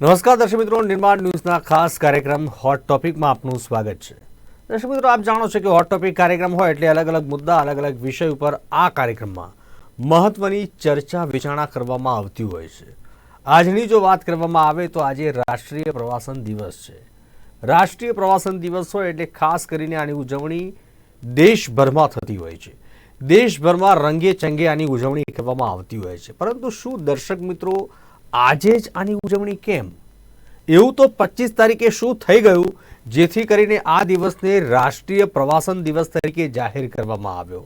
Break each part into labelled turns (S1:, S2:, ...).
S1: નમસ્કાર દર્શક મિત્રો, નિર્માણ ન્યૂઝના ખાસ કાર્યક્રમ હોટ ટોપિકમાં આપનું સ્વાગત છે. દર્શક મિત્રો, આપ જાણો છો કે હોટ ટોપિક કાર્યક્રમ હોય એટલે અલગ અલગ મુદ્દા, અલગ અલગ વિષય ઉપર આ કાર્યક્રમમાં મહત્વની ચર્ચા વિચારણા કરવામાં આવતી હોય છે. આજની જો વાત કરવામાં આવે તો આજે રાષ્ટ્રીય પ્રવાસન દિવસ છે. રાષ્ટ્રીય પ્રવાસન દિવસ હોય એટલે ખાસ કરીને આની ઉજવણી દેશભરમાં થતી હોય છે. દેશભરમાં રંગે ચંગે આની ઉજવણી કરવામાં આવતી હોય છે. પરંતુ શું દર્શક મિત્રો આજે જ આની ઉજવણી કેમ? એવું તો પચીસ તારીખે શું થઈ ગયું, જેથી કરીને આ દિવસને રાષ્ટ્રીય પ્રવાસન દિવસ તરીકે જાહેર કરવામાં આવ્યો.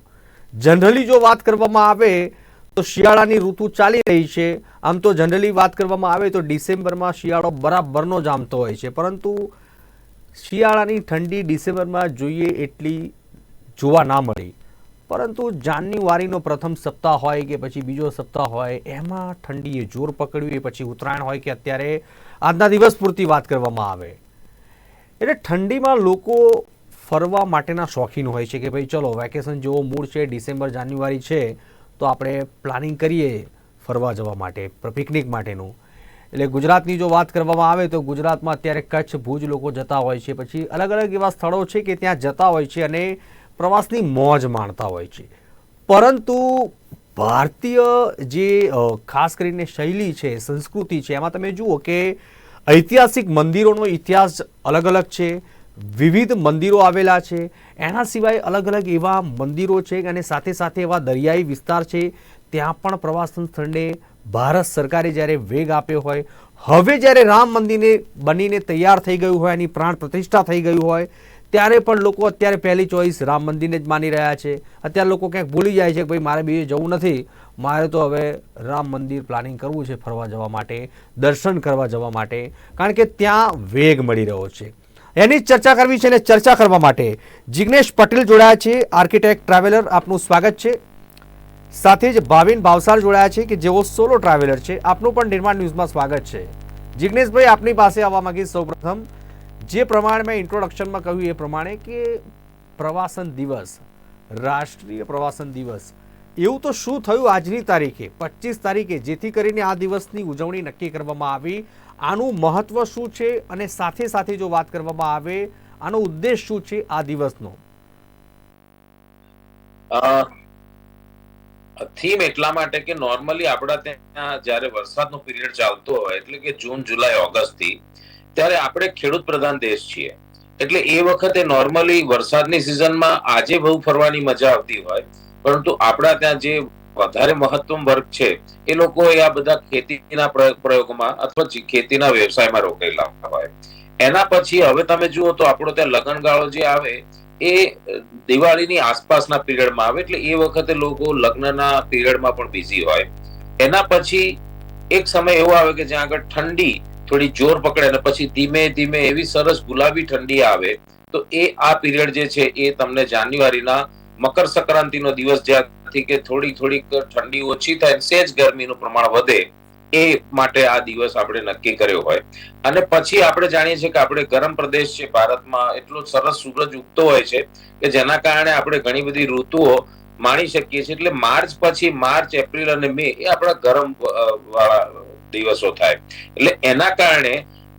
S1: જનરલી જો વાત કરવામાં આવે, તો શિયાળાની ઋતુ ચાલી રહી છે. આમ તો જનરલી વાત કરવામાં આવે તો ડિસેમ્બરમાં શિયાળો બરાબરનો જામતો હોય છે. પરંતુ શિયાળાની ઠંડી ડિસેમ્બરમાં જોઈએ એટલી જોવા ના મળી. પરંતુ જાન્યુઆરીનો પ્રથમ સપ્તાહ હોય કે પછી બીજો સપ્તાહ હોય, એમાં ઠંડીએ જોર પકડ્યું પછી ઉત્તરાયણ હોય કે અત્યારે આજના દિવસ પૂરતી વાત કરવામાં આવે. એટલે ઠંડીમાં લોકો ફરવા માટેના શોખીન હોય છે કે ભાઈ ચલો વેકેશન જેવો મૂળ છે, ડિસેમ્બર, જાન્યુઆરી છે, તો આપણે પ્લાનિંગ કરીએ ફરવા જવા માટે પિકનિક માટેનું. એટલે ગુજરાતની જો વાત કરવામાં આવે તો ગુજરાતમાં અત્યારે કચ્છ, ભુજ લોકો જતા હોય છે. પછી અલગ અલગ એવા સ્થળો છે કે ત્યાં જતા હોય છે અને પ્રવાસની મોજ માણતા હોય છે. પરંતુ ભારતીય જે ખાસ કરીને શૈલી છે, સંસ્કૃતિ છે, એમાં તમે જુઓ કે ઐતિહાસિક મંદિરોનો ઇતિહાસ અલગ અલગ છે, વિવિધ મંદિરો આવેલા છે, એના સિવાય અલગ અલગ એવા મંદિરો છે અને સાથે સાથે એવા દરિયાઈ વિસ્તાર છે, ત્યાં પણ પ્રવાસન સ્થળને ભારત સરકારે જ્યારે વેગ આપ્યો હોય, હવે જ્યારે રામ મંદિરને બનીને તૈયાર થઈ ગયું હોય, એની પ્રાણ પ્રતિષ્ઠા થઈ ગયું હોય ત્યારે પણ લોકો અત્યારે પહેલી ચોઈસ રામ મંદિરને જ માની રહ્યા છે. અત્યારે લોકો ક્યાંક ભૂલી જાય છે કે ભાઈ મારે બીજે જવું નથી. મારે તો હવે રામ મંદિર પ્લાનિંગ કરવું છે ફરવા જવા માટે, દર્શન કરવા જવા માટે. કારણ કે ત્યાં વેગ મળી રહ્યો છે. એની જ ચર્ચા કરવી છે અને ચર્ચા કરવા માટે જિગ્નેશ પટેલ જોડાયા છે આર્કિટેક્ટ ટ્રાવેલર આપનું સ્વાગત છે. સાથે જ ભાવિન ભાવસાર જોડાયા છે કે જેઓ સોલો ટ્રાવેલર છે, આપનું પણ નિર્માણ ન્યૂઝમાં સ્વાગત છે. જિગ્નેશભાઈ, આપની પાસે આવવા માંગીશ સૌપ્રથમ. જે પ્રમાણે મેં ઇન્ટ્રોડક્શનમાં કહ્યું એ પ્રમાણે કે પ્રવાસન દિવસ, રાષ્ટ્રીય પ્રવાસન દિવસ, એવું તો શું થયું આજની તારીખે? પચીસ તારીખે, જેથી કરીને આ દિવસની ઉજવણી નક્કી કરવામાં આવી. આનું મહત્વ શું છે? અને સાથે સાથે જો વાત કરવામાં આવે, આનો ઉદ્દેશ શું છે આ દિવસનો?
S2: થીમ એટલા માટે કે નોર્મલી આપણા ત્યાં જ્યારે વરસાદનો પીરિયડ ચાલતો હોય, એટલે કે જૂન, જુલાઈ ઓગસ્ટથી ત્યારે આપણે ખેડૂત પ્રધાન દેશ છીએ. એટલે એ વખતે નોર્મલી વરસાદની સિઝનમાં આજે બહુ ફરવાની મજા આવતી હોય, પરંતુ આપણા ત્યાં જે વધારે મહત્તમ વર્ગ છે, એ લોકો આ બધા ખેતીના પ્રયોગ- પ્રયોગમાં અથવા ખેતીના વ્યવસાયમાં રોકાયેલા હોય. એના પછી હવે તમે જુઓ તો આપણો ત્યાં લગ્નગાળો જે આવે, એ દિવાળીની આસપાસના પીરિયડમાં આવે, એટલે એ વખતે લોકો લગ્નના પીરિયડમાં પણ બિઝી હોય. એના પછી એક સમય એવો આવે કે જ્યાં આગળ ઠંડી થોડી જોર પકડે અને પછી ધીમે ધીમે એવી સરસ ગુલાબી ઠંડી આવે, તો એ આ પીરિયડ જે છે એ તમને જાન્યુઆરીના મકર સંક્રાંતિનો દિવસ જ્યાંથી કે થોડી થોડીક ઠંડી ઓછી થાય સેજ ગરમીનું પ્રમાણ વધે, એ માટે આ દિવસ આપણે નક્કી કર્યો હોય. અને પછી આપણે જાણીએ છીએ કે આપણે ગરમ પ્રદેશ છે, ભારતમાં એટલો સરસ સૂરજ ઉગતો હોય છે કે જેના કારણે આપણે ઘણી બધી ઋતુઓ માણી શકીએ છીએ. એટલે માર્ચ પછી માર્ચ, એપ્રિલ અને મે એ આપણા ગરમ વાળા દિવસો થાય. એટલે એના કારણે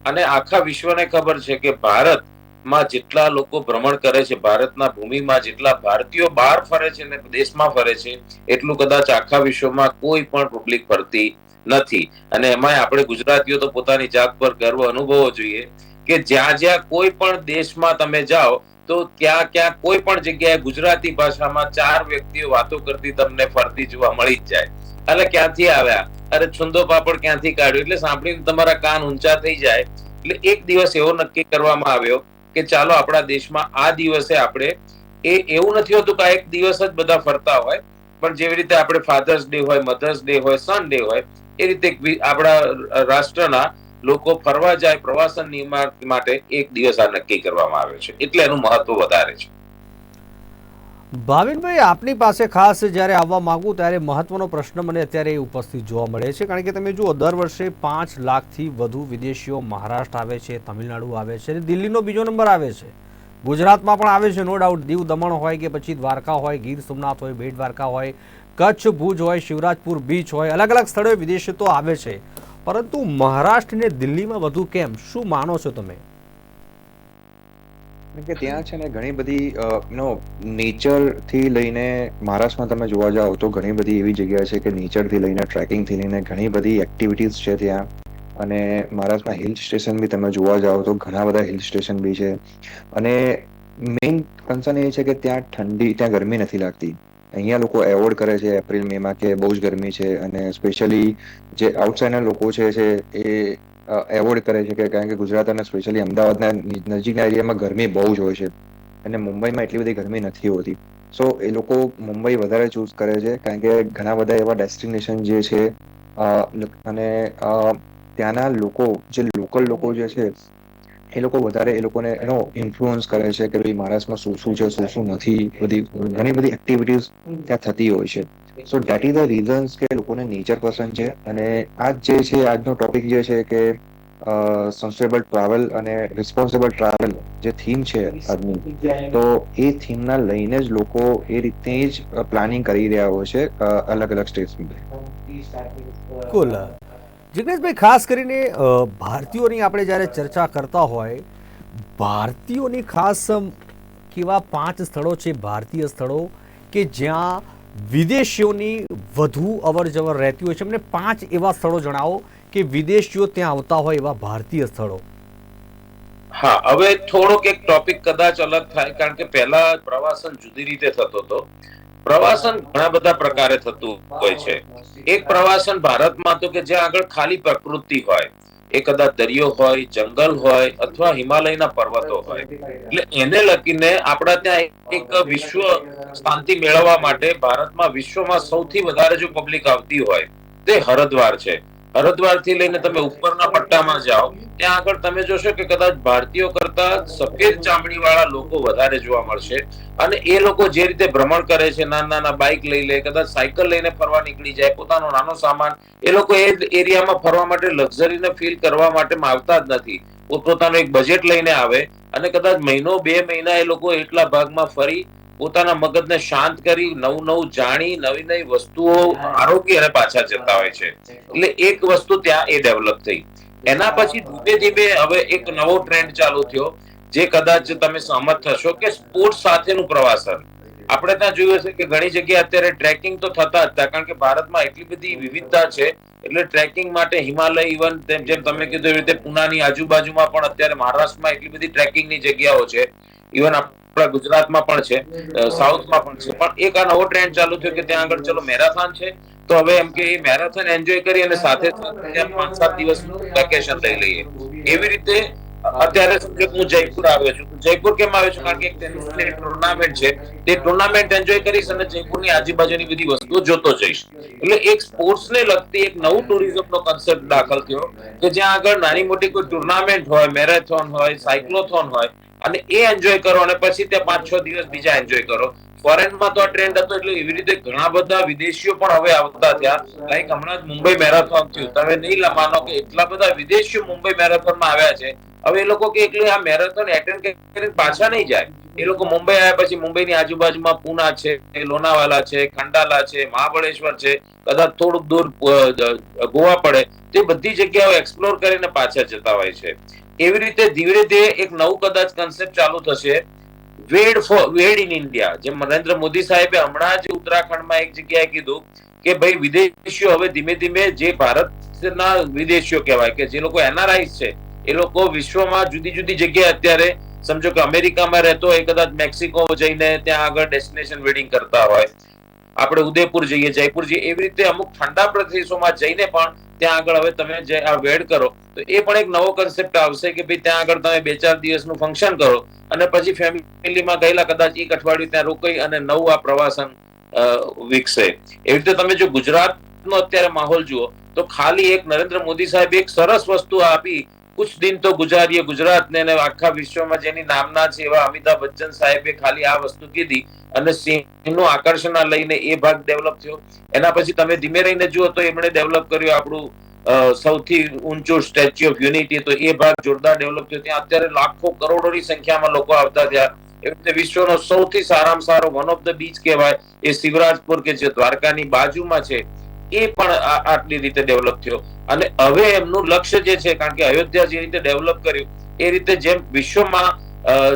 S2: અને આખા વિશ્વને ખબર છે કે ભારતમાં જેટલા લોકો ભ્રમણ કરે છે, ભારતના ભૂમિમાં જેટલા ભારતીયો બહાર ફરે છે ને દેશમાં ફરે છે, એટલું કદાચ આખા વિશ્વમાં કોઈ પણ પબ્લિક ફરતી નથી. અને એમાંય આપણે ગુજરાતીઓ તો પોતાની જાત પર ગર્વ અનુભવવો જોઈએ કે જ્યાં જ્યાં કોઈ પણ દેશમાં તમે જાઓ તો ત્યાં ક્યાં કોઈ પણ જગ્યાએ ગુજરાતી ભાષામાં ચાર વ્યક્તિઓ વાતો કરતી તમને ફરતી જોવા મળી જ જાય. એટલે ક્યાંથી આવ્યા? અરે, છુંદો પાપડ ક્યાંથી કાઢ્યો? એટલે સાંભળીને તમારા કાન ઊંચા થઈ જાય. એટલે એક દિવસ એવો નક્કી કરવામાં આવ્યો કે ચાલો, આપણા દેશમાં આ દિવસે આપણે એ એવું નથી હોતું કે એક દિવસ જ બધા ફરતા હોય, પણ જેવી રીતે આપણે ફાધર્સ ડે હોય મધર્સ ડે હોય સન ડે હોય, એ રીતે આપણા રાષ્ટ્રના લોકો ફરવા જાય પ્રવાસન નિર્માણ માટે એક દિવસ આ નક્કી કરવામાં આવે છે. એટલે એનું મહત્વ વધારે છે.
S1: ભાવિનભાઈ, આપની પાસે ખાસ જ્યારે આવવા માંગુ ત્યારે મહત્વનો પ્રશ્ન મને અત્યારે ઉપસ્થિત જોવા મળે છે. કારણ કે તમે જુઓ, દર વર્ષે પાંચ લાખથી વધુ વિદેશીઓ મહારાષ્ટ્ર આવે છે, તમિલનાડુ આવે છે અને દિલ્હીનો બીજો નંબર આવે છે. ગુજરાતમાં પણ આવે છે નો ડાઉટ દીવ દમણ હોય કે પછી દ્વારકા હોય, ગીર સોમનાથ હોય, બેટ દ્વારકા હોય, કચ્છ, ભુજ હોય, શિવરાજપુર બીચ હોય, અલગ અલગ સ્થળોએ વિદેશી તો આવે છે. પરંતુ મહારાષ્ટ્ર અને દિલ્હીમાં વધુ કેમ? શું માનો છો તમે?
S3: કે ત્યાં છે ને ઘણી બધી નો નેચરથી લઈને મહારાષ્ટ્રમાં તમે જોવા જાઓ તો ઘણી બધી એવી જગ્યા છે કે નેચરથી લઈને ટ્રેકિંગથી લઈને ઘણી બધી એક્ટિવિટીઝ છે ત્યાં. અને મહારાષ્ટ્રમાં હિલ સ્ટેશન બી તમે જોવા જાઓ તો ઘણા બધા હિલ સ્ટેશન બી છે. અને મેઇન કન્સર્ન એ છે કે ત્યાં ઠંડી, ત્યાં ગરમી નથી લાગતી. અહીંયા લોકો એવોર્ડ કરે છે એપ્રિલ મે માં કે બહુ જ ગરમી છે. અને સ્પેશિયલી જે આઉટસાઇડના લોકો છે એ એવોર્ડ કરે છે કે કારણ કે ગુજરાત અને સ્પેશિયલી અમદાવાદના નજીકના એરિયામાં ગરમી બહુ જ હોય છે. અને મુંબઈમાં એટલી બધી ગરમી નથી હોતી. સો એ લોકો મુંબઈ વધારે ચૂઝ કરે છે કારણ કે ઘણા બધા એવા ડેસ્ટિનેશન જે છે અને ત્યાંના લોકો, જે લોકલ લોકો જે છે એ લોકો વધારે એ લોકોને એનો ઇન્ફ્લુઅન્સ કરે છે કે ભાઈ મહારાષ્ટ્રમાં શું શું છે, શું શું નથી. બધી ઘણી બધી એક્ટિવિટીઝ ત્યાં થતી હોય છે. So that is the reasons કે લોકોને નેચર પસંદ છે. અને આજ જે છે, આજનો ટોપિક જે છે કે સસ્ટેનેબલ ટ્રાવેલ અને રિસ્પોન્સિબલ ટ્રાવેલ જે થીમ છે આજની, તો એ થીમના લઈને જ લોકો એ રીતે જ પ્લાનિંગ કરી રહ્યા હોય છે અલગ અલગ સ્ટેટ્સમાં
S1: કુલ જિગ્નેશભાઈ, ખાસ કરીને ભારતીયોની આપણે જ્યારે ચર્ચા કરતા હોય, ભારતીયોની ખાસ કેવા પાંચ સ્થળો છે, ભારતીય સ્થળો, કે જ્યાં વિદેશીઓની વધુ અવર જવર રહેતી હોય છે? અમને પાંચ એવા સ્થળો જણાવો કે વિદેશીઓ ત્યાં આવતા હોય એવા ભારતીય સ્થળો.
S2: હા, હવે થોડોક એક ટોપિક કદાચ અલગ થાય, કારણ કે પહેલા પ્રવાસન જુદી રીતે થતો હતો. પ્રવાસન ઘણા બધા પ્રકારે થતું હોય છે. એક પ્રવાસન ભારતમાં તો કે જ્યાં આગળ ખાલી પ્રકૃતિ હોય, એ કદાચ દરિયો હોય, જંગલ હોય અથવા હિમાલયના પર્વતો હોય. એટલે એને લગીને આપણા ત્યાં એક વિશ્વ શાંતિ મેળવવા માટે ભારતમાં વિશ્વમાં સૌથી વધારે જો પબ્લિક આવતી હોય, તે હરદ્વાર છે. હરદ્વારથી લઈને તમે ઉપરના પટ્ટામાં જાઓ, ત્યાં આગળ તમે જોશો કે કદાચ ભારતીયો કરતા સફેદ ચામડી વાળા લોકો વધારે જોવા મળશે. અને એ લોકો જે રીતે ભ્રમણ કરે છે, નાના નાના બાઇક લઈ લે, કદાચ સાયકલ લઈને ફરવા નીકળી જાય, પોતાનો નાનો સામાન, એ લોકો એ એરિયામાં ફરવા માટે લક્ઝરીને ફીલ કરવા માટે આવતા જ નથી. પોતપોતાનું એક બજેટ લઈને આવે અને કદાચ મહિનો, બે મહિના એ લોકો એટલા ભાગમાં ફરી પોતાના મગજને શાંત કરી નવું નવું જાણી નવી નવી વસ્તુઓ આરોગી અને પાછા જતા હોય છે. એટલે એક વસ્તુ ત્યાં એ ડેવલપ થઈ. એના પછી ધીમે ધીમે હવે એક નવો ટ્રેન્ડ ચાલુ થયો જે કદાચ તમે સહમત થશો કે સ્પોર્ટ્સ સાથેનું પ્રવાસન. આપણે ત્યાં જોયું હશે કે ઘણી જગ્યાએ અત્યારે ટ્રેકિંગ તો થતા જ હતા કારણ કે ભારતમાં એટલી બધી વિવિધતા છે એટલે ટ્રેકિંગ માટે હિમાલય ઇવન તેમ જેમ તમે કીધું એવી રીતે પુનાની આજુબાજુમાં પણ અત્યારે મહારાષ્ટ્રમાં એટલી બધી ટ્રેકિંગની જગ્યાઓ છે. ઇવન આપણા ગુજરાતમાં પણ છે સાઉથમાં પણ છે. પણ એક આ નવો ટ્રેન્ડ ચાલુ થયો કે ત્યાં આગળ ચલો મેરાથોન છે. તો હવે એમ કે એ મેરાથોન એન્જોય કરી અને સાથે ત્યાં પાંચ, સાત દિવસનું વેકેશન લઈ લઈએ. એવી રીતે અત્યારે કે હું જયપુર આવ્યો છું. જયપુર કેમ આવ્યો છું? કારણ કે એક ટેનિસની ટુર્નામેન્ટ છે, તે ટુર્નામેન્ટ એન્જોય કરીશ અને જયપુરની આજુબાજુની બધી વસ્તુઓ જોતો જઈશ. એટલે એક સ્પોર્ટ્સ ને લગતી એક નવું ટુરિઝમ નો કન્સેપ્ટ દાખલ થયો કે જ્યાં આગળ નાની મોટી કોઈ ટુર્નામેન્ટ હોય, મેરેથોન હોય, સાયક્લોથોન હોય અને એ એન્જોય કરો અને પછી તે પાંચ છ દિવસ બીજા એન્જોય કરો. ફોરેનમાં તો આ ટ્રેન્ડ હતો એટલે એવી રીતે ઘણા બધા વિદેશીઓ પણ હવે આવતા થયા. લાઈક હમણાં જ મુંબઈ મેરેથોન થયું. તમે નહીં માનો કે એટલા બધા વિદેશીઓ મુંબઈ મેરેથોનમાં આવ્યા છે. હવે એ લોકો કે એટલે આ મેરેથોન એટેન્ડ કરીને પાછા નહીં જાય. એ લોકો મુંબઈ આવ્યા પછી મુંબઈની આજુબાજુમાં પુના છે, લોનાવાલા છે, ખંડાલા છે, મહાબળેશ્વર છે. કદાચ થોડુંક દૂર ગોવા પડે. તે બધી જગ્યાઓ એક્સપ્લોર કરીને પાછા જતા હોય છે. એવી રીતે ધીરે ધીરે એક નવું કદાચ કન્સેપ્ટ ચાલુ થશે. Wed for wed in India જે નરેન્દ્ર મોદી સાહેબે હમણાં જ ઉત્તરાખંડમાં એક જગ્યાએ કીધું કે ભાઈ વિદેશીઓ હવે ધીમે ધીમે જે ભારતના વિદેશીઓ કહેવાય કે જે લોકો એનઆરઆઈ છે, એ લોકો વિશ્વમાં જુદી જુદી જગ્યાએ અત્યારે સમજો કે અમેરિકામાં રહેતો હોય, કદાચ મેક્સિકો જઈને ત્યાં આગળ ડેસ્ટિનેશન વેડિંગ કરતા હોય. આપણે ઉદયપુર જઈએ, જયપુર જઈએ, એવી રીતે અમુક ઠંડા પ્રદેશોમાં જઈને પણ ત્યાં આગળ હવે તમે જે આ વેડ કરો, તો એ પણ એક નવો કન્સેપ્ટ આવશે કે ભાઈ ત્યાં આગળ તમે બે ચાર દિવસનું ફંક્શન કરો અને પછી ફેમિલીમાં ગયેલા કદાચ એક અઠવાડિયું ત્યાં રોકાઈ અને નવું આ પ્રવાસન વિકસે. એવી રીતે તમે જો ગુજરાતનો અત્યારે માહોલ જુઓ, તો ખાલી એક નરેન્દ્ર મોદી સાહેબ એક સરસ વસ્તુ આપી કુછ દિન તો ગુજારીએ ગુજરાતને અને આખા વિશ્વમાં જેની નામના છે એવા અમિતાભ બચ્ચન સાહેબે ખાલી આ વસ્તુ કીધી અને સિંહનું આકર્ષણ લઈને એ ભાગ ડેવલપ થયો. એના પછી તમે ધીમે રહીને જુઓ તો એમણે ડેવલપ કર્યું આપણું સૌથી ઊંચું સ્ટેચ્યુ ઓફ યુનિટી તો એ ભાગ જોરદાર ડેવલપ થયો. ત્યાં અત્યારે લાખો કરોડોની સંખ્યામાં લોકો આવતા થયા. રીતે વિશ્વનો સૌથી સારામાં સારો વન ઓફ ધ બીચ કહેવાય એ શિવરાજપુર કે જે દ્વારકાની બાજુમાં છે. એ પણ આટલી રીતે ડેવલપ થયો. અને હવે એમનું લક્ષ્ય જે છે, કારણ કે અયોધ્યા જે રીતે ડેવલપ કર્યું, એ રીતે જેમ વિશ્વમાં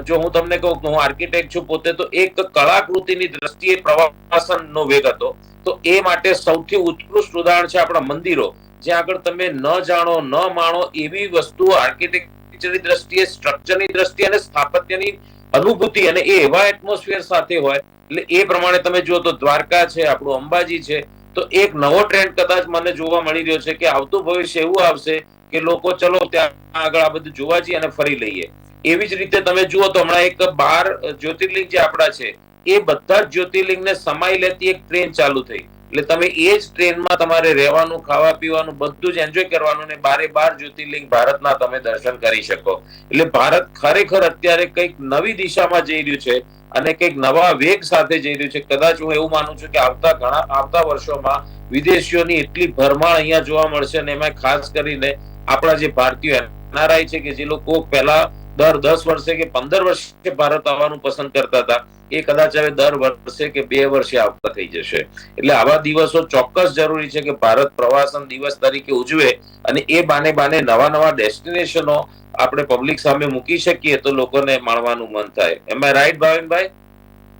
S2: જો હું તમને કહું હું આર્કિટેક્ટ છું પોતે, તો એક કળાકૃતિની દ્રષ્ટિએ પ્રવાસનનો વેગ હતો. તો એ માટે સૌથી ઉત્કૃષ્ટ ઉદાહરણ છે આપણા મંદિરો. જ્યાં આગળ તમે ન જાણો, ન માણો, એવી વસ્તુઓ આર્કિટેક્ચરની દ્રષ્ટિએ સ્ટ્રક્ચરની દ્રષ્ટિએ અને સ્થાપત્યની અનુભૂતિ અને એ એવા એટમોસ્ફિયર સાથે હોય. એટલે એ પ્રમાણે તમે જુઓ તો દ્વારકા છે, આપણું અંબાજી છે તો એક નવો ટ્રેન્ડ કદાચ મને જોવા મળી રહ્યો છે કે આવતું ભવિષ્ય એવું આવશે કે લોકો, ચલો, ત્યાં આગળ આ બધું જોવા જઈએ અને ફરી લઈએ. એવી જ રીતે તમે જુઓ તો હમણાં એક બાર જ્યોતિર્લિંગ જે આપણા છે, એ બધા જ જ્યોતિર્લિંગને સમાઈ લેતી એક ટ્રેન ચાલુ થઈ. એટલે તમે એ જ ટ્રેનમાં તમારે રહેવાનું ખાવા પીવાનું બધું જ એન્જોય કરવાનું ને બારે બાર જ્યોતિર્લિંગ ભારતના તમે દર્શન કરી શકો. એટલે ભારત ખરેખર અત્યારે કંઈક નવી દિશામાં જઈ રહ્યું છે અને કંઈક નવા વેગ સાથે જઈ રહ્યું છે. કદાચ હું એવું માનું છું કે આવતા ઘણા, આવતા વર્ષોમાં વિદેશીઓની એટલી ભરમાળ અહીંયા જોવા મળશે અને એમાં ખાસ કરીને આપણા જે ભારતીય એનઆરઆઈ છે કે જે લોકો પહેલા દર દસ વર્ષે કે પંદર વર્ષે ભારત આવવાનું પસંદ કરતા હતા એ કદાચ હવે દર વર્ષે કે બે વર્ષે આવતા થઈ જશે. એટલે આવા દિવસો ચોક્કસ જરૂરી છે કે ભારત પ્રવાસન દિવસ તરીકે ઉજવે અને એ બાને બાને નવા નવા ડેસ્ટિનેશનો આપણે પબ્લિક સામે મૂકી શકીએ તો લોકોને માણવાનું મન થાય. એમ રાઈટ ભાવિનભાઈ?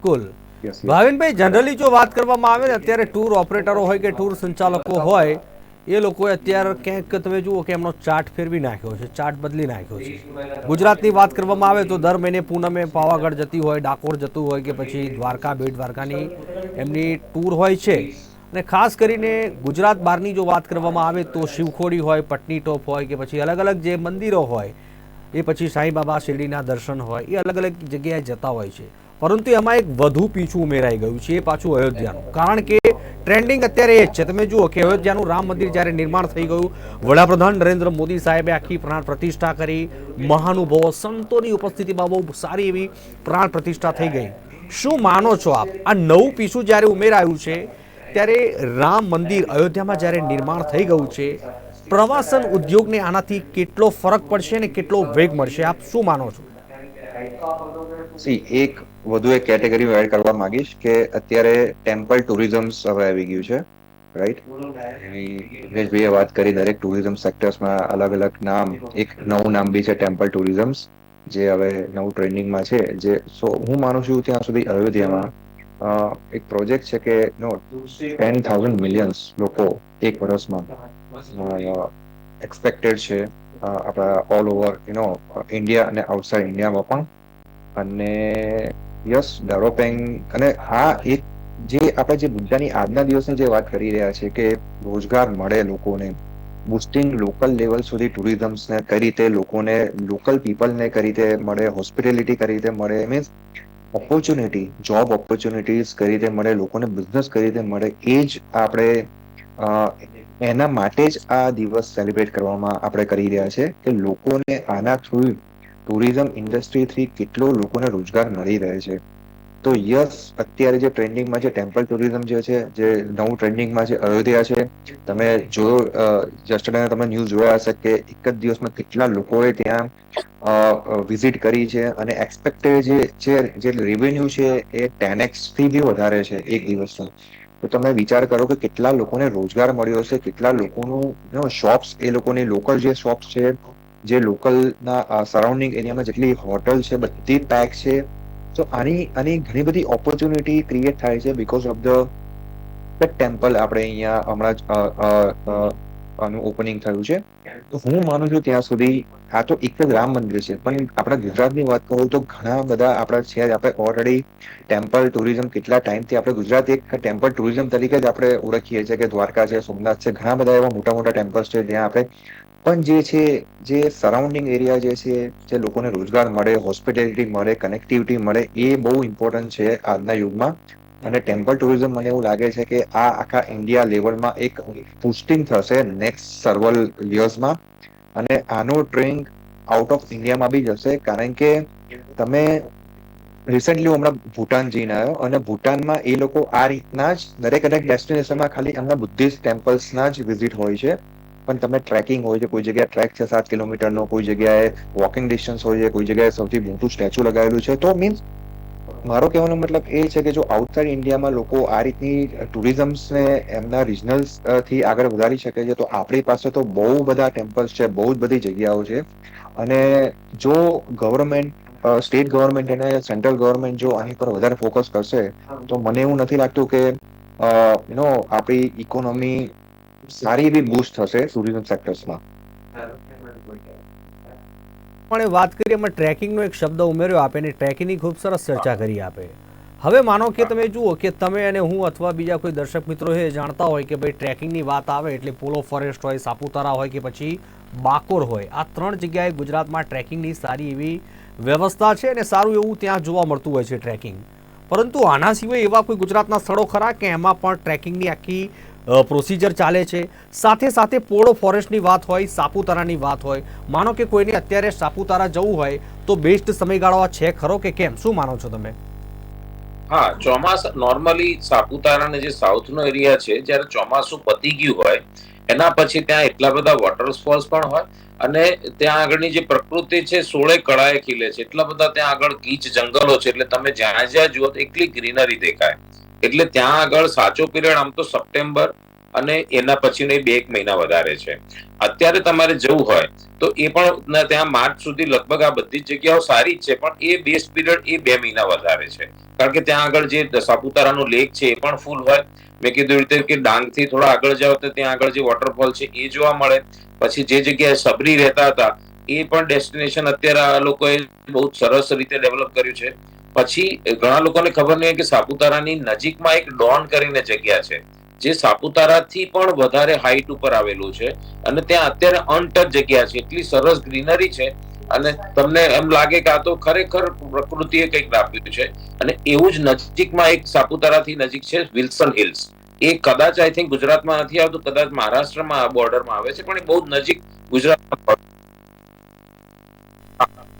S1: કુલ. ભાવિનભાઈ જનરલી જો વાત કરવામાં આવે ને અત્યારે ટૂર ઓપરેટરો હોય કે ટૂર સંચાલકો હોય એ લોકોએ અત્યારે ક્યાંક તમે જુઓ કે એમનો ચાર્ટ ફેરવી નાખ્યો છે ચાર્ટ બદલી નાખ્યો છે. ગુજરાતની વાત કરવામાં આવે તો દર મહિને પૂનમે પાવાગઢ જતી હોય, ડાકોર જતું હોય કે પછી દ્વારકા, બેટ દ્વારકાની એમની ટૂર હોય છે. અને ખાસ કરીને ગુજરાત બહારની જો વાત કરવામાં આવે તો શિવખોડી હોય પટનીટોપ હોય કે પછી અલગ અલગ જે મંદિરો હોય, એ પછી સાંઈબાબા શિરડીના દર્શન હોય, એ અલગ અલગ જગ્યાએ જતા હોય છે. પરંતુ એમાં એક વધુ પીછું ઉમેરાઈ ગયું છે એ પાછું અયોધ્યાનું. કારણ કે ટ્રેન્ડિંગ અત્યારે એ જ છે. તમે જુઓ કે અયોધ્યાનું રામ મંદિર જ્યારે નિર્માણ થઈ ગયું, વડાપ્રધાન નરેન્દ્ર મોદી સાહેબે આખી પ્રાણ પ્રતિષ્ઠા કરી. મહાનુભાવો સંતોની ઉપસ્થિતિમાં બહુ સારી એવી પ્રાણ પ્રતિષ્ઠા થઈ ગઈ. શું માનો છો આપ? આ નવું પીછું જ્યારે ઉમેરાયું છે, ત્યારે રામ મંદિર અયોધ્યામાં જ્યારે નિર્માણ થઈ ગયું છે, પ્રવાસન ઉદ્યોગને આનાથી કેટલો ફરક પડશે અને કેટલો વેગ મળશે? આપ શું માનો છો?
S3: સી એક વધુ એક કેટેગરી એડ કરવા માંગીશ કે અત્યારે ટેમ્પલ ટુરિઝમ હવે આવી ગયું છે રાઈટ હિતેશભાઈએ વાત કરી દરેક ટુરિઝમ સેક્ટર્સમાં અલગ અલગ નામ, એક નવું નામ બી છે ટેમ્પલ ટુરિઝમ્સ જે હવે નવું ટ્રેન્ડિંગમાં છે, જે સો હું માનું છું ત્યાં સુધી અયોધ્યામાં એક પ્રોજેક્ટ છે કે નો ટેન થાઉઝન્ડ મિલિયન્સ લોકો એક વર્ષમાં એક્સપેક્ટેડ છે. આપણા all over you know India અને આઉટસાઇડ ઇન્ડિયામાં પણ અને યસ ડેવલપિંગ અને આ એક જે આપણે જે મુદ્દાની આજના દિવસની જે વાત કરી રહ્યા છે કે રોજગાર મળે લોકોને બુસ્ટિંગ લોકલ લેવલ સુધી ટુરિઝમ્સને કઈ રીતે લોકોને લોકલ પીપલને કઈ રીતે મળે હોસ્પિટેલિટી કઈ રીતે મળે મીન્સ ઓપોર્ચ્યુનિટી જોબ ઓપોર્ચ્યુનિટીઝ કઈ રીતે મળે લોકોને બિઝનેસ કઈ રીતે મળે એ જ આપણે એના માટે જ આ દિવસ સેલિબ્રેટ કરવામાં આપણે કરી રહ્યા છે કે લોકોને આના થ્રુ ટુરિઝમ ઇન્ડસ્ટ્રીથી કેટલો લોકોને રોજગાર મળી રહે છે. તો યસ, અત્યારે જે ટ્રેન્ડિંગમાં છે ટેમ્પલ ટુરિઝમ જે છે, જે નવું ટ્રેન્ડિંગમાં છે, અયોધ્યા છે, તમે જો જસ્ટરડે તમે ન્યૂઝ જોયા હશે કે એક જ દિવસમાં કેટલા લોકોએ ત્યાં વિઝિટ કરી છે અને એક્સપેક્ટેડ જે છે જે રેવન્યુ છે એ ટેનથી બી વધારે છે એક દિવસનું. તો તમે વિચાર કરો કે કેટલા લોકોને રોજગાર મળ્યો હશે, કેટલા લોકોનું શોપ્સ એ લોકોની લોકલ જે શોપ્સ છે, જે લોકલના સરાઉન્ડિંગ એરિયામાં જેટલી હોટલ છે, બધી પેક છે. તો આની આની ઘણી બધી ઓપોર્ચ્યુનિટી ક્રિએટ થાય છે બીકોઝ ઓફ ધ ટેમ્પલ આપણે અહીંયા હમણાં આનું ઓપનિંગ થયું છે. તો હું માનું છું ત્યાં સુધી આ તો એક જ રામ મંદિર છે. પણ આપણા ગુજરાતની વાત કરું તો ઘણા બધા આપણા છે આપણે ઓલરેડી ટેમ્પલ ટુરિઝમ કેટલા ટાઈમથી આપણે ગુજરાત એક ટેમ્પલ ટુરિઝમ તરીકે જ આપણે ઓળખીએ છીએ કે દ્વારકા છે, સોમનાથ છે, ઘણા બધા એવા મોટા મોટા ટેમ્પલ્સ છે જ્યાં આપણે પણ જે છે, જે સરાઉન્ડિંગ એરિયા જે છે, જે લોકોને રોજગાર મળે હોસ્પિટેલિટી મળે કનેક્ટિવિટી મળે એ બહુ ઇમ્પોર્ટન્ટ છે આજના યુગમાં. અને ટેમ્પલ ટુરિઝમ મને એવું લાગે છે કે આ આખા ઇન્ડિયા લેવલમાં એક પુસ્ટિંગ થશે નેક્સ્ટ સર્વલ યર્સમાં અને આનો ટ્રેન્ડ આઉટ ઓફ ઇન્ડિયામાં બી જશે, કારણ કે તમે રિસેન્ટલી હમણાં ભૂટાન જઈને આવ્યો અને ભૂટાનમાં એ લોકો આ રીતના જ દરેક દરેક ડેસ્ટિનેશનમાં ખાલી એમના બુદ્ધિસ્ટ ટેમ્પલ્સના જ વિઝિટ હોય છે. પણ તમે ટ્રેકિંગ હોય છે, કોઈ જગ્યાએ ટ્રેક છે, સાત કિલોમીટરનો, કોઈ જગ્યાએ વોકિંગ ડિસ્ટન્સ હોય છે, કોઈ જગ્યાએ સૌથી મોટું સ્ટેચ્યુ લગાવેલું છે. તો મીન્સ મારો કહેવાનો મતલબ એ છે કે જો આઉટસાઇડ ઇન્ડિયામાં લોકો આ રીતની ટુરિઝમ્સને એમના રિજનલ્સથી આગળ વધારી શકે છે, તો આપણી પાસે તો બહુ બધા ટેમ્પલ્સ છે, બહુ જ બધી જગ્યાઓ છે. અને જો ગવર્મેન્ટ સ્ટેટ ગવર્મેન્ટ અને સેન્ટ્રલ ગવર્મેન્ટ જો અહીં પર વધારે ફોકસ કરશે, તો મને એવું નથી લાગતું કે યુ નો આપણી ઇકોનોમી સારી એવી બૂસ્ટ થશે ટુરિઝમ સેક્ટર્સમાં
S1: પણ વાત કરીએ અમે ટ્રેકિંગનો એક શબ્દ ઉમેર્યો આપે અને ટ્રેકિંગની ખૂબ સરસ ચર્ચા કરી આપે. હવે માનો કે તમે જુઓ કે તમે અને હું અથવા બીજા કોઈ દર્શક મિત્રો એ જાણતા હોય કે ભાઈ ટ્રેકિંગની વાત આવે એટલે પોલો ફોરેસ્ટ હોય, સાપુતારા હોય કે પછી બાકોર હોય, આ ત્રણ જગ્યાએ ગુજરાતમાં ટ્રેકિંગની સારી એવી વ્યવસ્થા છે અને સારું એવું ત્યાં જોવા મળતું હોય છે ટ્રેકિંગ. પરંતુ આના સિવાય એવા કોઈ ગુજરાતના સ્થળો ખરા કે એમાં પણ ટ્રેકિંગની આખી પ્રોસિજર ચાલે છે. સાથે સાથે પોળો ફોરેસ્ટની વાત હોય, સાપુતારાની વાત હોય, માનો કે કોઈને અત્યારે સાપુતારા જવું હોય, તો બેસ્ટ સમયગાળો છે ખરો કે કેમ? શું માનો છો તમે?
S2: હા, ચોમાસા નોર્મલી સાપુતારા જે સાઉથનો એરિયા છે, જ્યારે ચોમાસું પતી ગયું હોય, એના પછી ત્યાં એટલા બધા વોટરફોલ્સ પણ હોય અને ત્યાં આગળની જે પ્રકૃતિ છે, સોળે કળાએ ખીલે છે. એટલા બધા ત્યાં આગળ ગીચ જંગલો છે, એટલે તમે જ્યાં જ્યાં જુઓ તો એકલી ગ્રીનરી દેખાય. એટલે ત્યાં આગળ સાચો પીરિયડ આમ તો સપ્ટેમ્બર અને એના પછીનો બે એક મહિના વધારે છે. અત્યારે તમારે જવું હોય તો એ પણ ત્યાં માર્ચ સુધી લગભગ આ બધી જગ્યાઓ સારી જ છે, પણ એ બેસ્ટ પીરિયડ એ બે મહિના વધારે છે. કારણ કે ત્યાં આગળ જે સાપુતારાનો લેક છે એ પણ ફૂલ હોય. મેં કીધું રીતે કે ડાંગથી થોડા આગળ જાઓ તો ત્યાં આગળ જે વોટરફોલ છે એ જોવા મળે. પછી જે જગ્યાએ સબરી રહેતા હતા એ પણ ડેસ્ટિનેશન અત્યારે આ લોકોએ બહુ સરસ રીતે ડેવલપ કર્યું છે. પછી ઘણા લોકોને ખબર નહીં કે સાપુતારાની નજીકમાં એક ડોન કરીને જગ્યા છે, જે સાપુતારાથી પણ વધારે હાઈટ ઉપર આવેલું છે અને ત્યાં અત્યારે અનટચ જગ્યા છે, એટલી સરસ ગ્રીનરી છે અને તમને એમ લાગે કે આ તો ખરેખર પ્રકૃતિએ કંઈક આપ્યું છે અને એવું જ નજીકમાં એક સાપુતારાથી નજીક છે વિલ્સન હિલ્સ. એ કદાચ આઈ થિંક ગુજરાતમાં નથી આવતું, કદાચ મહારાષ્ટ્રમાં બોર્ડરમાં આવે છે, પણ એ બહુ નજીક ગુજરાત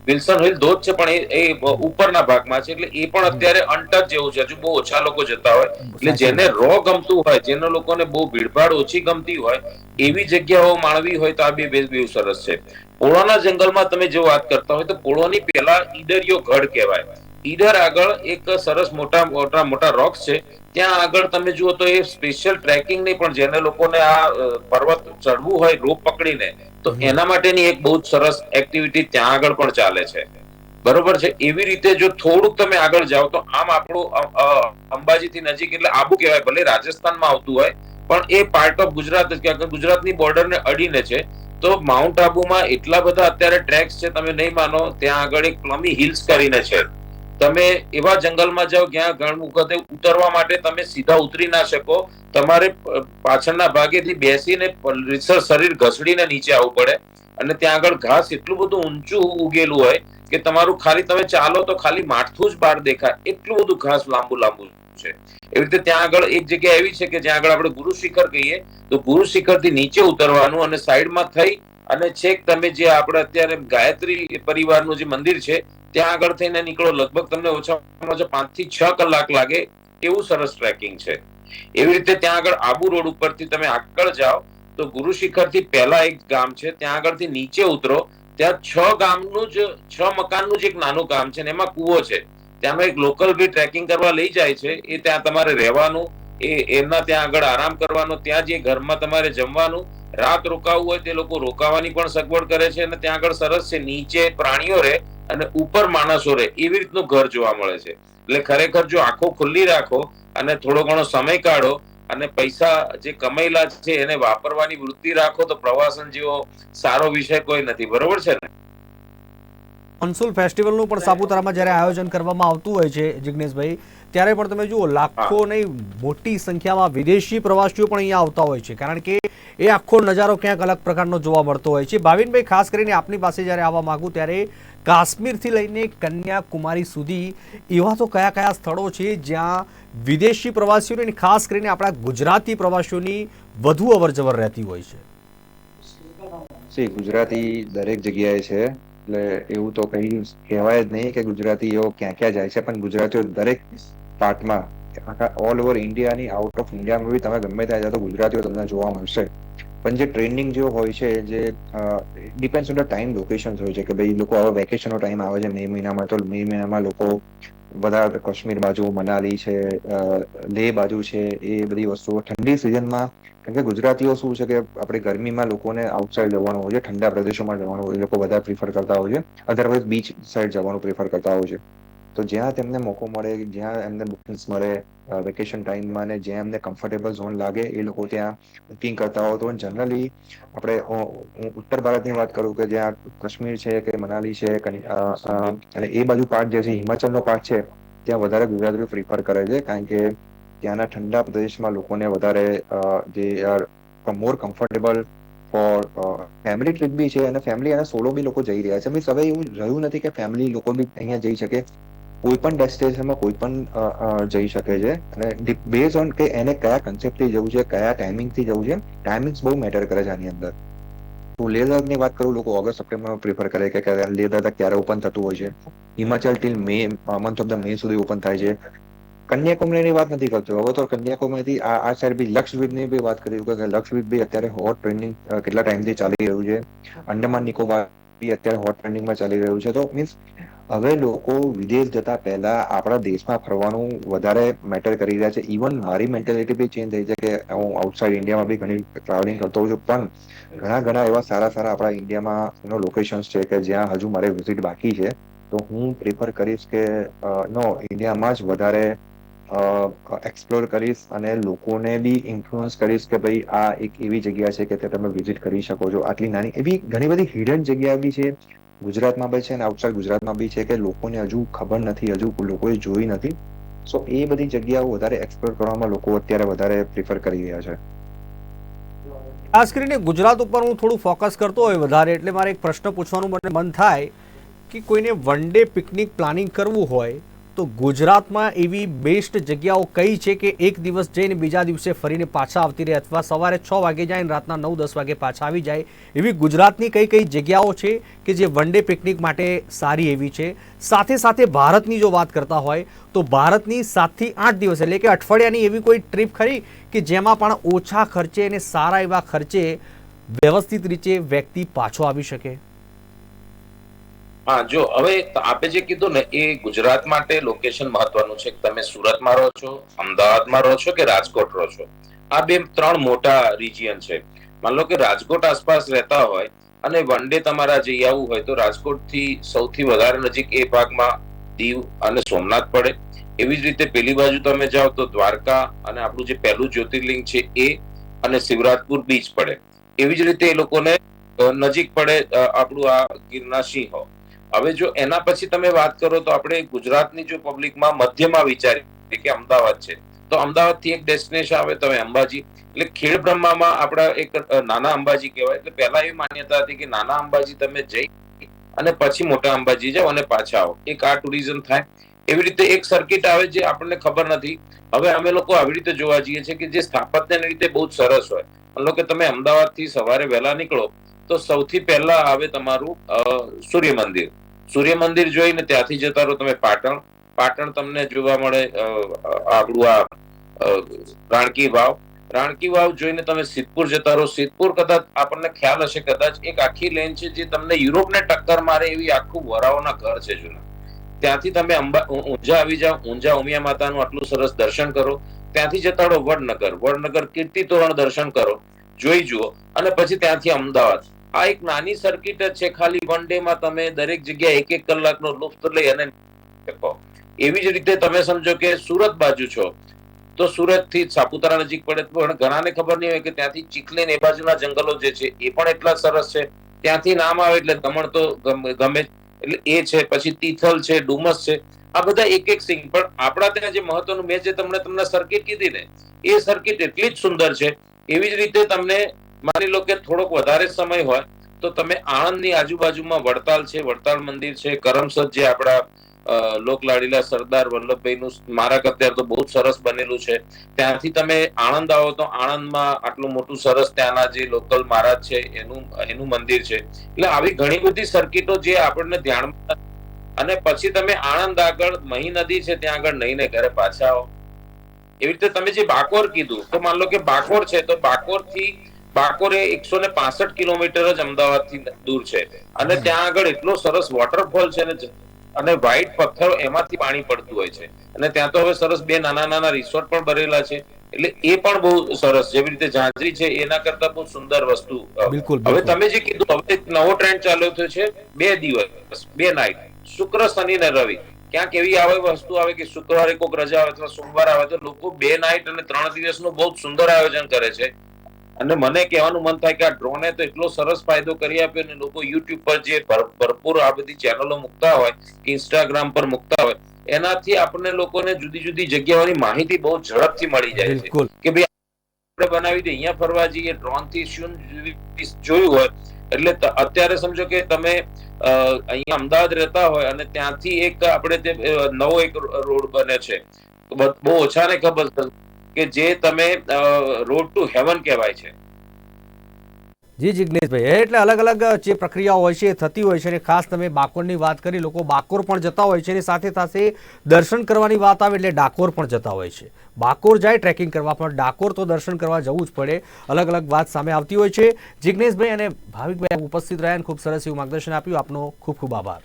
S2: વિલ્સન હિલ ધોધ છે પણ એ ઉપરના ભાગમાં છે એટલે એ પણ અત્યારે અનટચ જેવું છે હજુ બહુ ઓછા લોકો જતા હોય. એટલે જેને રો ગમતું હોય જેને લોકોને બહુ ભીડભાડ ઓછી ગમતી હોય એવી જગ્યાઓ માણવી હોય તો આ બે બે બહુ સરસ છે. પોળોના જંગલમાં તમે જો વાત કરતા હોય તો પોળોની પહેલા ઈડરિયો ગઢ કહેવાય. ઈડર આગળ એક સરસ મોટા મોટા મોટા રોક્સ છે. ત્યાં આગળ તમે જુઓ તો એ સ્પેશિયલ ટ્રેકિંગની પણ જેને લોકોને આ પર્વત ચડવું હોય રોપ પકડીને તો એના માટેની એક બહુ સરસ એક્ટિવિટી ત્યાં આગળ પણ ચાલે છે. બરોબર છે? એવી રીતે જો થોડુંક તમે આગળ જાઓ તો આમ આપણું અંબાજીથી નજીક એટલે આબુ કહેવાય ભલે રાજસ્થાનમાં આવતું હોય પણ એ પાર્ટ ઓફ ગુજરાત જ ગુજરાતની બોર્ડરને અડીને છે. તો માઉન્ટ આબુમાં એટલા બધા અત્યારે ટ્રેક્સ છે તમે નહીં માનો ત્યાં આગળ એક પ્લમી હિલ્સ કરીને છે. તમે એવા જંગલમાં જાઓ જ્યાં ઘણી વખતે ઉતરવા માટે તમે સીધા ઉતરી ના શકો. તમારે પાછળના ભાગેથી બેસીને શરીર ઘસડીને નીચે આવવું પડે. અને ત્યાં આગળ ઘાસ એટલું બધું ઊંચું ઉગેલું હોય કે તમારું ખાલી, તમે ચાલો તો ખાલી માથું જ બહાર દેખાય. એટલું બધું ઘાસ લાંબુ લાંબુ છે. એવી રીતે ત્યાં આગળ એક જગ્યા એવી છે કે જ્યાં આગળ આપણે ગુરુ શિખર કહીએ, તો ગુરુ શિખરથી નીચે ઉતરવાનું અને સાઈડમાં થઈ અને છેક તમે જે આપણે અત્યારે ગાયત્રી પરિવારનું જે મંદિર છે, ત્યાં આગળ થઈને નીકળો, લગભગ તમને ઓછામાં ઓછા પાંચથી છ કલાક લાગે એવું સરસ ટ્રેકિંગ છે. એવી રીતે ત્યાં આગળ આબુ રોડ ઉપરથી તમે આગળ જાઓ, તો ગુરુ શિખરથી પહેલા એક ગામ છે, ત્યાં આગળથી નીચે ઉતરો, ત્યાં છ ગામનું જ, છ મકાનનું જ એક નાનું ગામ છે ને એમાં કૂવો છે. ત્યાંનો એક લોકલ બી ટ્રેકિંગ કરવા લઈ જાય છે, એ ત્યાં તમારે રહેવાનું, એ એમના ત્યાં આગળ આરામ કરવાનો, ત્યાં જે ઘરમાં તમારે જમવાનું રાત રોકાવું હોય તે લોકો રોકાવાની પણ સગવડ કરે છે અને ત્યાં આગળ સરસ છે, નીચે પ્રાણીઓ રહે અને ઉપર માણસો રહે, એવી રીતનું ઘર જોવા મળે છે. એટલે ખરેખર જો આંખો ખુલ્લી રાખો અને થોડો ઘણો સમય કાઢો અને પૈસા જે કમાયેલા છે એને વાપરવાની વૃત્તિ રાખો તો પ્રવાસન જેવો સારો વિષય કોઈ નથી, બરોબર છે ને?
S1: મનસુલ ફેસ્ટિવલનું પણ સાપુતારામાં જ્યારે આયોજન કરવામાં આવતું હોય છે જિગ્નેશભાઈ ત્યારે પણ તમે જુઓ લાખો નહીં મોટી સંખ્યામાં વિદેશી પ્રવાસીઓ પણ અહીંયા આવતા હોય છે. કારણ કે એ આખો નજારો ક્યાંક અલગ પ્રકારનો જોવા મળતો હોય છે. ભાવિનભાઈ ખાસ કરીને આપની પાસે જ્યારે આવવા માંગુ ત્યારે કાશ્મીરથી લઈને કન્યાકુમારી સુધી એવા તો કયા કયા સ્થળો છે જ્યાં વિદેશી પ્રવાસીઓની ખાસ કરીને આપણા ગુજરાતી પ્રવાસીઓની વધુ અવરજવર રહેતી હોય છે?
S3: સી ગુજરાતી દરેક જગ્યાએ છે. એટલે એવું તો કઈ કહેવાય જ નહીં કે ગુજરાતીઓ ક્યાં ક્યાં જાય છે, પણ ગુજરાતીઓ દરેક પાર્ટમાં આખા ઓલ ઓવર ઇન્ડિયાની આઉટ ઓફ ઇન્ડિયામાં બી તમે ગમે ત્યાં જાઓ તો ગુજરાતીઓ તમને જોવા મળશે. પણ જે ટ્રેન્ડિંગ જે હોય છે, જે depend on the time location હોય છે, કે ભાઈ લોકો હવે વેકેશનનો ટાઈમ આવે છે, મે મહિનામાં, તો મે મહિનામાં લોકો વધારે કાશ્મીર બાજુ, મનાલી છે લેહ બાજુ છે, એ બધી વસ્તુઓ ઠંડી સિઝનમાં કેમ કે ગુજરાતીઓ શું છે કે આપણે ગરમીમાં લોકોને આઉટસાઇડ જવાનું હોય છે, ઠંડા પ્રદેશોમાં જવાનું હોય એ લોકો વધારે પ્રિફર કરતા હોય છે. અધરવાઇઝ બીચ સાઈડ જવાનું પ્રિફર કરતા હોય છે. તો જ્યાં તેમને મોકો મળે, જ્યાં એમને બુકિંગ્સ મળે વેકેશન ટાઈમમાં ને જ્યાં એમને કમ્ફર્ટેબલ ઝોન લાગે, એ લોકો ત્યાં બુકિંગ કરતા હોય. તો જનરલી આપણે હું ઉત્તર ભારતની વાત કરું કે જ્યાં કાશ્મીર છે કે મનાલી છે અને એ બાજુ પાર્ટ જે છે, હિમાચલનો પાર્ટ છે, ત્યાં વધારે ગુજરાતીઓ પ્રિફર કરે છે. કારણ કે ત્યાંના ઠંડા પ્રદેશમાં લોકોને વધારે જે more comfortable for family trip બી છે અને ફેમિલી અને સોલો બી લોકો જઈ રહ્યા છે. મીન્સ હવે એવું રહ્યું નથી કે ફેમિલી લોકો બી અહીંયા જઈ શકે. કોઈ પણ ડેસ્ટિનેશનમાં કોઈ પણ જઈ શકે છે. અને બેઝ ઓન કે એને કયા કન્સેપ્ટથી જવું છે, કયા ટાઈમિંગથી જવું છે ટાઈમિંગ્સ બહુ મેટર કરે છે આની અંદર. હું લેહ લદ્દાખની વાત કરું, લોકો ઓગસ્ટ, સપ્ટેમ્બરમાં પ્રિફર કરે કે કે લેહ લદ્દાખ ક્યારે ઓપન થતું હોય છે. Himachal till May month of the May સુધી ઓપન થાય છે. કન્યાકુમારીની વાત નથી કરતો. હવે તો કન્યાકુમારીથી આ આ સાઈડ બી લક્ષદ્વીપની બી વાત કરી કે લક્ષદ્વીપ બી અત્યારે હોટ ટ્રેન્ડિંગ કેટલા ટાઈમથી ચાલી રહ્યું છે. અંડમાન નિકોબાર બી અત્યારે હોટ ટ્રેન્ડિંગમાં ચાલી રહ્યું છે. તો મીન્સ હવે લોકો વિદેશ જતા પહેલા આપણા દેશમાં ફરવાનું વધારે મેટર કરી રહ્યા છે. ઇવન મારી મેન્ટેલિટી બી ચેન્જ થઈ છે કે હું આઉટસાઇડ ઇન્ડિયામાં બી ઘણી ટ્રાવેલિંગ કરતો છું. પણ ઘણા ઘણા એવા સારા સારા આપણા ઇન્ડિયામાં લોકેશન્સ છે કે જ્યાં હજુ મારે વિઝિટ બાકી છે. તો હું પ્રિફર કરીશ કે નો ઇન્ડિયામાં જ વધારે એક્સપ્લોર કરીશ અને લોકોને બી ઇન્ફ્લુઅન્સ કરીશ કે ભાઈ આ એક એવી જગ્યા છે કે તે તમે વિઝિટ કરી શકો છો. આટલી નાની, એવી ઘણી બધી હિડન જગ્યા બી છે ગુજરાતમાં બી છે અને આઉટસાઇડ ગુજરાતમાં બી છે કે લોકોને હજુ ખબર નથી, હજુ લોકોએ જોઈ નથી. સો એ બધી જગ્યાઓ વધારે એક્સપ્લોર કરવામાં લોકો અત્યારે વધારે પ્રિફર કરી રહ્યા છે.
S1: ખાસ કરીને ગુજરાત ઉપર હું થોડું ફોકસ કરતો હોય વધારે, એટલે મારે એક પ્રશ્ન પૂછવાનું મને મન થાય કે કોઈને વન ડે પિકનિક પ્લાનિંગ કરવું હોય તો ગુજરાતમાં એવી બેસ્ટ જગ્યાઓ કઈ છે કે એક દિવસ જઈને બીજા દિવસે ફરીને પાછા આવતી રહે અથવા સવારે છ વાગે જાય ને રાતના નવ, દસ વાગે પાછા આવી જાય? એવી ગુજરાતની કઈ કઈ જગ્યાઓ છે કે જે વન ડે પિકનિક માટે સારી એવી છે? સાથે સાથે ભારતની જો વાત કરતા હોય, તો ભારતની સાતથી આઠ દિવસ એટલે કે અઠવાડિયાની એવી કોઈ ટ્રીપ ખરી કે જેમાં પણ ઓછા ખર્ચે અને સારા એવા ખર્ચે વ્યવસ્થિત રીતે વ્યક્તિ પાછો આવી શકે?
S2: હા, જો, હવે આપે જે કીધું ને, એ ગુજરાત માટે લોકેશન મહત્વનું છે. તમે સુરતમાં રહો છો, અમદાવાદમાં રહો છો કે રાજકોટ રહો છો? આ બે, ત્રણ મોટા રિજિયન છે. માન લો કે રાજકોટ આસપાસ રહેતા હોય અને વન ડે તમારા જઈ આવવું હોય તો રાજકોટથી સૌથી વધારે નજીક એ ભાગમાં દીવ અને સોમનાથ પડે. એવી જ રીતે પેલી બાજુ તમે જાઓ તો દ્વારકા અને આપણું જે પહેલું જ્યોતિર્લિંગ છે એ અને શિવરાજપુર બીચ પડે. એવી જ રીતે એ લોકોને નજીક પડે આપણું આ ગિરનાર સિંહ હવે જો એના પછી તમે વાત કરો તો આપણે ગુજરાતની જો પબ્લિકમાં મધ્યમાં વિચારીએ કે અમદાવાદ છે, તો અમદાવાદથી એક ડેસ્ટિનેશન આવે તમે અંબાજી. એટલે ખેડ બ્રહ્મામાં આપણા એક નાના અંબાજી કહેવાય. એટલે પહેલા એવી માન્યતા હતી કે નાના અંબાજી તમે જઈ અને પછી મોટા અંબાજી જાઓ અને પાછા આવો. એક આ ટુરિઝમ થાય. એવી રીતે એક સર્કિટ આવે જે આપણને ખબર નથી. હવે અમે લોકો આવી રીતે જોવા જઈએ છીએ કે જે સ્થાપત્યની રીતે બહુ સરસ હોય. મતલબ કે તમે અમદાવાદથી સવારે વહેલા નીકળો તો સૌથી પહેલા આવે તમારું સૂર્ય મંદિર. સૂર્ય મંદિર જોઈને ત્યાંથી જતા રહો તમે પાટણ. પાટણ તમને જોવા મળે આપણું આ રાણકી વાવ. રાણકી વાવ જોઈને તમે સિદ્ધપુર જતા રહો. સિદ્ધપુર કદાચ આપણને ખ્યાલ હશે, કદાચ એક આખી લેન છે જે તમને યુરોપને ટક્કર મારે એવી આખું વરાઓના ઘર છે જૂના. ત્યાંથી તમે અંબા ઊંઝા આવી જાઓ, ઊંઝા ઉમિયા માતાનું આટલું સરસ દર્શન કરો. ત્યાંથી જતા રહો વડનગર. વડનગર કીર્તિ તોરણ દર્શન કરો. જોઈ જુઓ. અને પછી ત્યાંથી અમદાવાદ. આ એક નાની સર્કિટ જ છે ખાલી વન ડે માં તમે દરેક જગ્યાએ એક એક કલાકનો લુફ્ત લઈ અને શકો. એવી જ રીતે તમે સમજો કે સુરત બાજુ છો, તો સુરતથી સાપુતારા નજીક પડે, પણ ઘણાને ખબર નહીં હોય કે ત્યાંથી ચીખલીન એ બાજુના જંગલો જે છે, એ પણ એટલા સરસ છે. ત્યાંથી નામ આવે એટલે દમણ તો ગમે એટલે એ છે, પછી તિથલ છે, ડુમસ છે. આ બધા એક એક સિંગ પણ આપણા ત્યાં જે મહત્વનું, મેં જે તમને તમને સર્કિટ કીધી ને, એ સર્કિટ એટલી જ સુંદર છે. એવી જ રીતે તમને માની લો કે થોડોક વધારે સમય હોય, તો તમે આણંદની આજુબાજુમાં વડતાલ છે, વડતાલ મંદિર છે, કરમસદ જે આપણા લોકલાડીલા સરદાર વલ્લભભાઈનું સ્મારક અત્યારે તો બહુ સરસ બનેલું છે. ત્યાંથી તમે આણંદ આવો તો આણંદમાં આટલું મોટું સરસ ત્યાંના જે લોકલ મહારાજ છે, એનું એનું મંદિર છે. એટલે આવી ઘણી બધી સર્કિટો જે આપણને ધ્યાનમાં અને પછી તમે આણંદ આગળ, મહી નદી છે, ત્યાં આગળ નહીને ઘરે પાછા આવો. એવી રીતે તમે જે બાકોર કીધું, તો માન લો કે બાકોર છે, તો બાકોરથી બાકોર એ એકસો ને પાસઠ કિલોમીટર જ અમદાવાદથી દૂર છે. અને ત્યાં આગળ એટલો સરસ વોટરફોલ છે ને અને વ્હાઈટ પથ્થરો એમાંથી પાણી પડતું હોય છે. અને ત્યાં તો હવે સરસ બે નાના નાના રિસોર્ટ પણ ભરેલા છે. એટલે એ પણ બહુ સરસ જેવી રીતે ઝાંઝરી છે એના કરતા બહુ સુંદર વસ્તુ
S1: બિલકુલ,
S2: હવે તમે જે કીધું હવે એક નવો ટ્રેન્ડ ચાલ્યો થયો છે બે દિવસ બે નાઇટ શુક્ર શનિ ને રવિ. ક્યાંક એવી આવે વસ્તુ આવે કે શુક્રવારે કોઈક રજા આવે અથવા સોમવાર આવે તો લોકો બે નાઇટ અને ત્રણ દિવસનું બહુ સુંદર આયોજન કરે છે. અને મને કહેવાનું મન થાય કે આ ડ્રોને તો એટલો સરસ ફાયદો કરી આપ્યો ને લોકો યુટ્યુબ પર જે ભરપૂર આ બધી ચેનલો મૂકતા હોય કે ઇન્સ્ટાગ્રામ પર મૂકતા હોય એનાથી આપણને લોકોને જુદી જુદી જગ્યાઓની માહિતી બહુ ઝડપથી મળી જાય છે. કે ભાઈ આપણે બનાવી દઈએ અહીંયા ફરવા જઈએ ડ્રોનથી શું જોયું હોય એટલે અત્યારે સમજો કે તમે અહીંયા અમદાવાદ રહેતા હોય અને ત્યાંથી એક આપણે તે નવો એક રોડ બને છે. બહુ ઓછાને ખબર કે જે તમે રોડ ટુ હેવન કહેવાય છે.
S1: જી જિજ્ઞેશભાઈ એટલે અલગ અલગ જે પ્રક્રિયાઓ હોય છે, એ થતી હોય છે અને ખાસ તમે બાકોરની વાત કરી, લોકો બાકોર પણ જતા હોય છે અને સાથે સાથે દર્શન કરવાની વાત આવે એટલે ડાકોર પણ જતા હોય છે. બાકોર જાય ટ્રેકિંગ કરવા, પણ ડાકોર તો દર્શન કરવા જવું જ પડે. અલગ અલગ વાત સામે આવતી હોય છે. જિજ્ઞેશભાઈ અને ભાવિકભાઈ ઉપસ્થિત રહ્યા અને ખૂબ સરસ એવું માર્ગદર્શન આપ્યું. આપનો ખૂબ ખૂબ આભાર.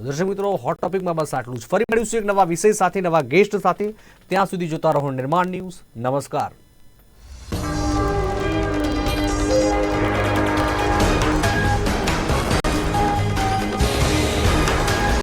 S1: દર્શક મિત્રો હોટ ટોપિકમાં બસ આટલું જ. ફરી મળીશું એક નવા વિષય સાથે, નવા ગેસ્ટ સાથે. ત્યાં સુધી જોતા રહો નિર્માણ ન્યૂઝ. નમસ્કાર.